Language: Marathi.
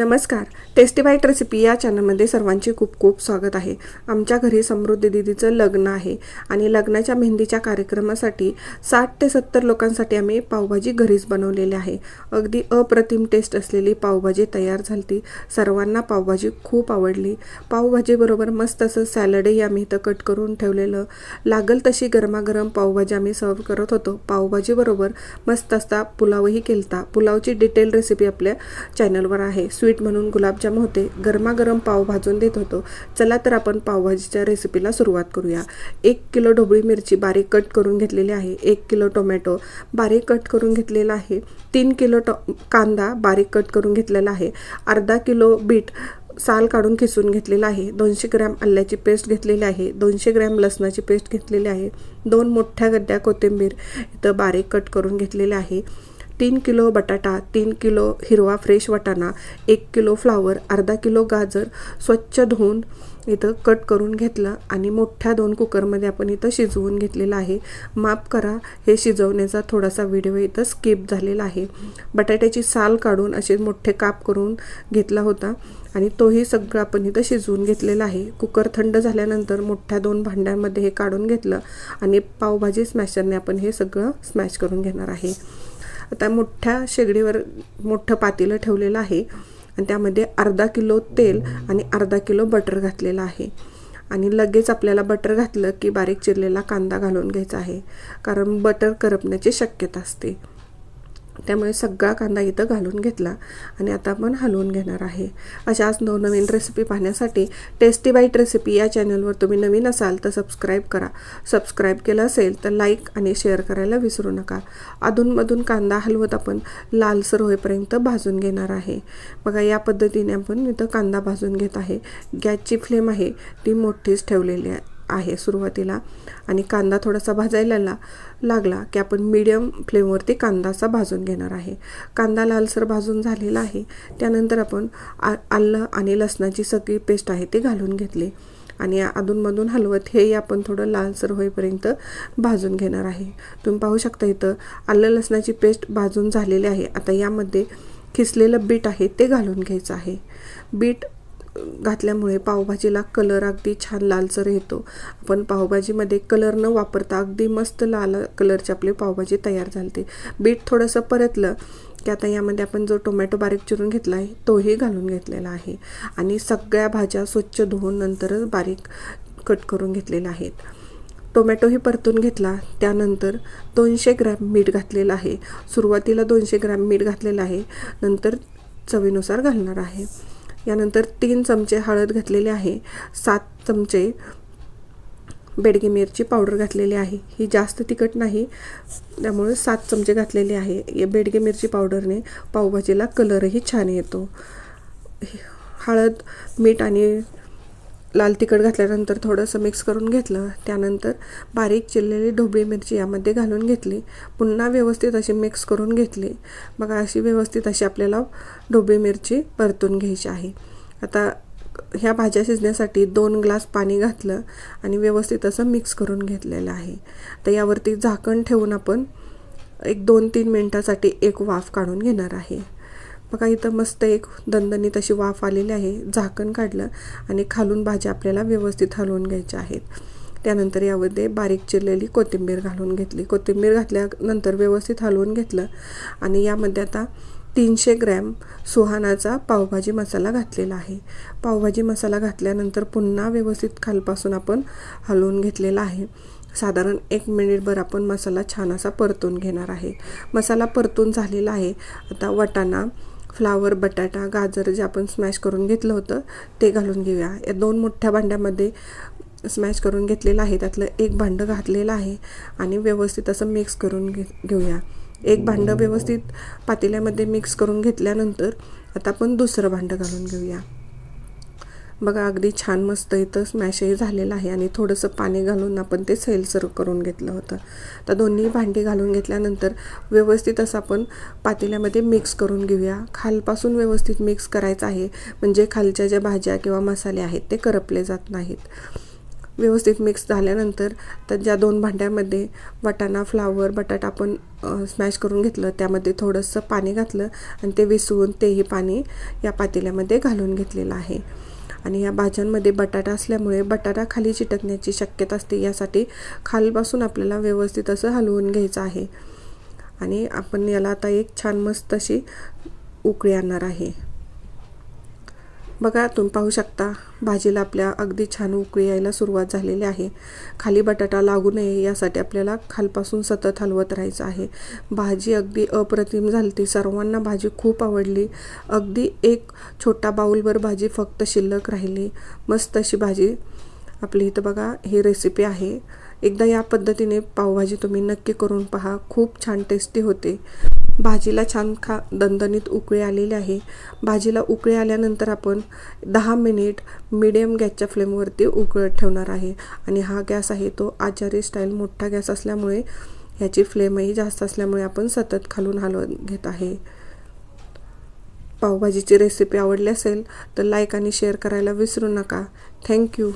नमस्कार. टेस्टी बाईट रेसिपी या चॅनलमध्ये सर्वांचे खूप खूप स्वागत आहे. आमच्या घरी समृद्धी दिदीचं लग्न आहे आणि लग्नाच्या मेहंदीच्या कार्यक्रमासाठी साठ ते सत्तर लोकांसाठी आम्ही पावभाजी घरीच बनवलेली आहे. अगदी अप्रतिम टेस्ट असलेली पावभाजी तयार झाली सर्वांना पावभाजी खूप आवडली. पावभाजीबरोबर मस्त असं सॅलडही आम्ही इथं कट करून ठेवलेलं. लागल तशी गरमागरम पावभाजी आम्ही सर्व करत होतो. पावभाजीबरोबर मस्त असता पुलावही केलता. पुलावची डिटेल रेसिपी आपल्या चॅनलवर आहे. स्वीट म्हणून गुलाबजाम होते. गरमागरम पाव भाजून देत होतो. चला तर आपण पावभाजीच्या रेसिपीला सुरुवात करूया. एक किलो ढोबळी मिरची बारीक कट करून घेतलेली आहे. एक किलो टोमॅटो बारीक कट करून घेतलेला आहे. तीन किलो टो कांदा बारीक कट करून घेतलेला आहे. अर्धा किलो बीट साल काढून खिसून घेतलेला आहे. दोनशे ग्रॅम आल्याची पेस्ट घेतलेली आहे. दोनशे ग्रॅम लसणाची पेस्ट घेतलेली आहे. दोन मोठ्या गड्ड्या कोथिंबीर इथं बारीक कट करून घेतलेले आहे. तीन किलो बटाटा तीन किलो हिरवा फ्रेश वाटाणा एक किलो फ्लावर अर्धा किलो गाजर स्वच्छ धुवून इथं कट करून घेतलं आणि मोठ्या दोन कुकरमध्ये आपण इथं शिजवून घेतलेलं आहे. माफ करा हे शिजवण्याचा थोडासा व्हिडिओ इथं स्किप झालेला आहे. बटाट्याची साल काढून असे मोठे काप करून घेतला होता आणि तोही सगळं आपण इथं शिजवून घेतलेला आहे. कुकर थंड झाल्यानंतर मोठ्या दोन भांड्यांमध्ये हे काढून घेतलं आणि पावभाजी स्मॅशरने आपण हे सगळं स्मॅश करून घेणार आहे. आता मोठ्या शेगडीवर मोठं पातेलं ठेवलेलं आहे. आणि त्यामध्ये अर्धा किलो तेल आणि अर्धा किलो बटर घातलेलं आहे. आणि लगेच आपल्याला बटर घातलं की बारीक चिरलेला कांदा घालून घ्यायचा आहे. कारण बटर करपण्याची शक्यता असते. त्यामुळे सगळा कांदा इथं घालून घेतला आणि आता आपण हलवून घेणार आहे. अशाच नवनवीन रेसिपी पाहण्यासाठी टेस्टी बाईट रेसिपी या चॅनलवर तुम्ही नवीन असाल तर सबस्क्राईब करा. सबस्क्राईब केलं असेल तर लाईक आणि शेअर करायला विसरू नका. अधूनमधून कांदा हलवत आपण लालसर होईपर्यंत भाजून घेणार आहे. बघा या पद्धतीने आपण इथं कांदा भाजून घेत आहे. गॅसची फ्लेम आहे ती मोठीच ठेवलेली आहे. आहे सुरुवातीला. आणि कांदा थोडासा भाजायला लागला की आपण मीडियम फ्लेमवरती कांदा असा भाजून घेणार आहे. कांदा लालसर भाजून झालेला आहे. त्यानंतर आपण आ आलं आणि लसणाची सगळी पेस्ट आहे ती घालून घेतली. आणि अधूनमधून हलवत हेही आपण थोडं लालसर होईपर्यंत भाजून घेणार आहे. तुम्ही पाहू शकता इथं आलं लसणाची पेस्ट भाजून झालेली आहे. आता यामध्ये खिसलेलं बीट आहे ते घालून घ्यायचं आहे. बीट घातल्यामुळे पावभाजीला कलर अगदी छान लालसर येतो. आपण पावभाजीमध्ये कलर न वापरता अगदी मस्त लाल कलरची आपली पावभाजी तयार झाली बीट थोडंसं परतलं की आता यामध्ये आपण जो टोमॅटो बारीक चिरून घेतला आहे तोही घालून घेतलेला आहे. आणि सगळ्या भाज्या स्वच्छ धुवून नंतरच बारीक कट करून घेतलेल्या आहेत. टोमॅटोही परतून घेतला. त्यानंतर दोनशे ग्रॅम मीठ घातलेलं आहे. सुरुवातीला दोनशे ग्रॅम मीठ घातलेलं आहे. नंतर चवीनुसार घालणार आहे. यानंतर तीन चमचे हळद घातलेले आहे. सात चमचे बेडगी मिरची पावडर घातलेली आहे. ही जास्त तिखट नाही त्यामुळे सात चमचे घातलेले आहे. या बेडगी मिरची पावडरने पावभाजीला कलरही छान येतो. हळद मीठ आणि लाल तिखट घातल्यानंतर थोडंसं मिक्स करून घेतलं. त्यानंतर बारीक चिरलेली ढोबळी मिरची यामध्ये घालून घेतली. पुन्हा व्यवस्थित अशी मिक्स करून घेतली. मग अशी व्यवस्थित अशी आपल्याला ढोबळी मिरची परतून घ्यायची आहे. आता ह्या भाज्या शिजण्यासाठी दोन ग्लास पाणी घातलं आणि व्यवस्थित असं मिक्स करून घेतलेलं आहे. तर यावरती झाकण ठेवून आपण एक दोन तीन मिनटासाठी एक वाफ काढून घेणार आहे. बघा इथं मस्त एक दणदणीत अशी वाफ आलेली आहे. झाकण काढलं आणि खालून भाज्या आपल्याला व्यवस्थित हलवून घ्यायच्या आहेत. त्यानंतर यामध्ये बारीक चिरलेली कोथिंबीर घालून घेतली. कोथिंबीर घातल्यानंतर व्यवस्थित हलवून घेतलं आणि यामध्ये आता तीनशे ग्रॅम सुहानाचा पावभाजी मसाला घातलेला आहे. पावभाजी मसाला घातल्यानंतर पुन्हा व्यवस्थित खालपासून आपण हलवून घेतलेला आहे. साधारण एक मिनिटभर आपण मसाला छान असा परतून घेणार आहे. मसाला परतून झालेला आहे. आता वटाणा फ्लावर बटाटा गाजर जे आपण स्मॅश करून घेतलं होतं ते घालून घेऊया. या दोन मोठ्या भांड्यामध्ये स्मॅश करून घेतलेलं आहे. त्यातलं एक भांडं घातलेलं आहे आणि व्यवस्थित असं मिक्स करून घे घेऊया. एक भांडं व्यवस्थित पातेल्यामध्ये मिक्स करून घेतल्यानंतर आता आपण दुसरं भांडं घालून घेऊया. बघा अगदी छान मस्त इथं स्मॅशही झालेलं आहे आणि थोडंसं पाणी घालून आपण ते सैलसर करून घेतलं होतं. तर दोन्ही भांडी घालून घेतल्यानंतर व्यवस्थित असं आपण पातेल्यामध्ये मिक्स करून घेऊया. खालपासून व्यवस्थित मिक्स करायचं आहे. म्हणजे खालच्या ज्या भाज्या किंवा मसाले आहेत ते करपले जात नाहीत. व्यवस्थित मिक्स झाल्यानंतर तर ज्या दोन भांड्यामध्ये वाटाणा फ्लावर बटाटा आपण स्मॅश करून घेतलं त्यामध्ये थोडंसं पाणी घातलं आणि ते विसळून तेही पाणी या पातेल्यामध्ये घालून घेतलेलं आहे. आणि या भाज्यांमध्ये बटाटा असल्यामुळे बटाटा खाली चिटकण्याची शक्यता असते. यासाठी खालपासून आपल्याला व्यवस्थित असं हलवून घ्यायचं आहे. आणि आपण याला आता एक छान मस्त अशी उकळी आणणार आहे. बघा तुम्ही पाहू शकता भाजीला आपल्या अगदी छान उकळी यायला सुरुवात झालेली आहे. खाली बटाटा लागू नये यासाठी आपल्याला खालपासून सतत हलवत राहायचं आहे. भाजी अगदी अप्रतिम झाली ती सर्वांना भाजी खूप आवडली. अगदी एक छोटा बाऊलभर भाजी फक्त शिल्लक राहिली. मस्त अशी भाजी. आपली इथं बघा ही रेसिपी आहे. एकदा या पद्धतीने पावभाजी तुम्ही नक्की करून पहा. खूप छान टेस्टी होते. भाजीला छान खा दणदणीत उकळी आलेली आहे. भाजीला उकळी आल्यानंतर आपण दहा मिनिट मिडियम गॅसच्या फ्लेमवरती उकळत ठेवणार आहे. आणि हा गॅस आहे तो आचारी स्टाईल मोठा गॅस असल्यामुळे ह्याची फ्लेमही जास्त असल्यामुळे आपण सतत खालून हलवत घेत आहे. पावभाजीची रेसिपी आवडली असेल तर लाईक आणि शेअर करायला विसरू नका. थँक्यू